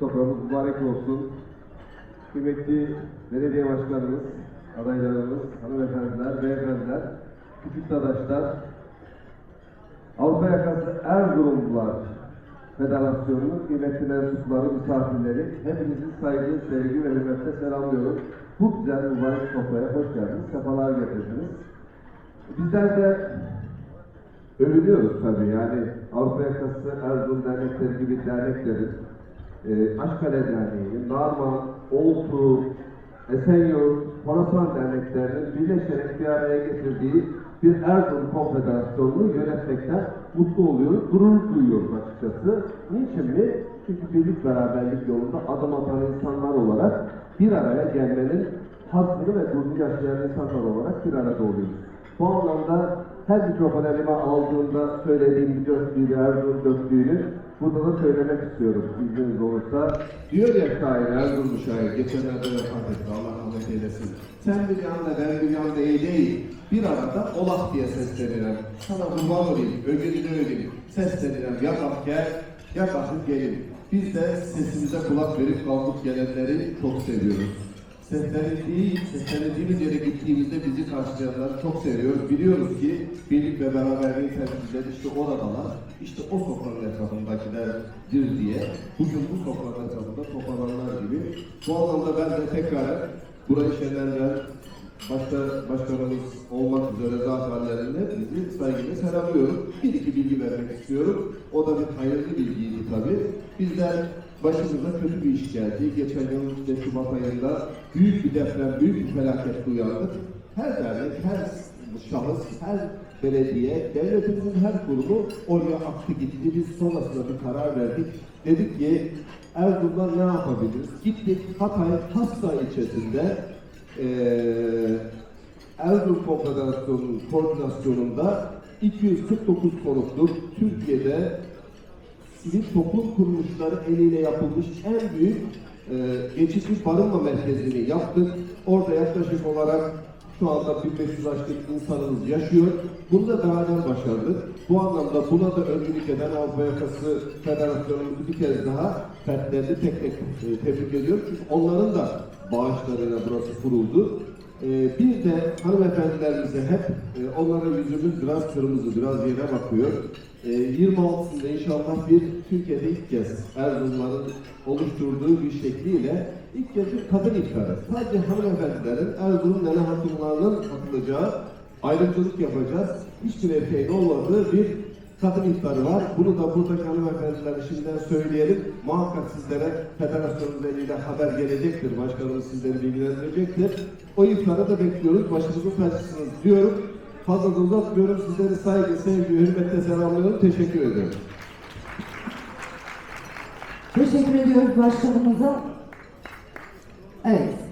Soframız mübarek olsun. Kıymetli belediye başkanımız, adaylarımız, hanımefendiler, beyefendiler, küçük dadaşlar, Avrupa Yakası Erzurumlular Federasyonu'nun kıymetli mensupları, misafirleri, hepinizi saygı, sevgi ve hürmetle selamlıyorum. Bu güzel mübarek sofraya hoş geldiniz, sefalar getirdiniz. Bizler de övünüyoruz tabii yani Avrupa Yakası Erzurum Dernekleri gibi derneklerin, e, Aşkale Derneği, Narman, Oltu, Esenyurt, Horasan derneklerinin birleşerek bir araya getirdiği bir Erzurum Konfederasyonu'nu yönetmekten mutlu oluyoruz, gurur duyuyoruz açıkçası. Niçin mi? Çünkü birlik beraberlik yolunda adım atan insanlar olarak bir araya gelmenin hakkını ve gururunu yaşayan insanlar olarak bir arada oluyoruz. Bu anlamda her mikrofon elime aldığımda söylediğim bir dörtlüğü, Erzurum dörtlüğünü burada da söylemek istiyorum izniniz olursa. Diyor ya şair, Erzurumlu şair, geçenlerde vefat etti, Allah rahmet eylesin. Sen bir yanda, ben bir yanda iyi değil. Bir arada olak diye seslenilen, sana kurban olayım, ögününü öleyim, seslenilen ya kalk gel, ya kalkıp gelin. Biz de sesimize kulak verip kalkıp gelenleri çok seviyoruz. Seslenildiği, seslenildiğimiz yere gittiğimizde bizi karşılayanları çok seviyoruz. Biliyoruz ki birlik ve beraberliğin temsilcileri işte oradalar, işte o sofranın etrafındakilerdir diye bugün bu sofranın etrafında toplananlar gibi. Bu anlamda ben de tekrar burayı şenlendiren başta başkanımız olmak üzere zaferlerinde bizi saygıyla selamlıyorum. Bir iki bilgi vermek istiyorum. O da bir hayırlı bilgiydi tabii. Bizler başımıza kötü bir iş geldi. Geçen yıl işte Şubat ayında büyük bir deprem, büyük bir felaket uyandık. Her dernek, her şahıs, her belediye, devletimizin her kurumu oraya aktı gitti. Biz sonrasında bir karar verdik. Dedik ki Erzurum'da ne yapabiliriz? Gittik Hatay Hassa ilçesinde eee Erzurum Konfederasyonu'nun koordinasyonunda 249 konukluk Türkiye'de sivil toplum kuruluşları eliyle yapılmış en büyük e, geçici barınma merkezini yaptık. Orada yaklaşık olarak şu anda 1500 aşkın insanımız yaşıyor. Bunu da beraber başardık. Bu anlamda buna da öncülük eden Avrupa Yakası Federasyonumuzu bir kez daha fertlerini tek tek e, tebrik ediyorum. Çünkü onların da bağışlarıyla burası kuruldu. Ee, bir de hanımefendilerimize hep e, onlara yüzümüz biraz kırmızı, biraz yere bakıyor. Ee, 26'sında inşallah bir Türkiye'de ilk kez Erzurumların oluşturduğu bir şekliyle ilk kez bir kadın iftarı. Sadece hanımefendilerin Erzurum nene hatunlarının katılacağı ayrımcılık yapacağız. Hiçbir erkeğin olmadığı bir kadın iftarı var. Bunu da buradaki hanımefendilere şimdiden söyleyelim. Muhakkak sizlere federasyonun eliyle haber gelecektir. Başkanımız sizleri bilgilendirecektir. O iftarı da bekliyoruz. Başımızın tacısınız diyorum. Fazla da uzatmıyorum. Sizleri saygı, sevgi, hürmetle selamlıyorum. Teşekkür ederim. Teşekkür ediyoruz başkanımıza. Evet.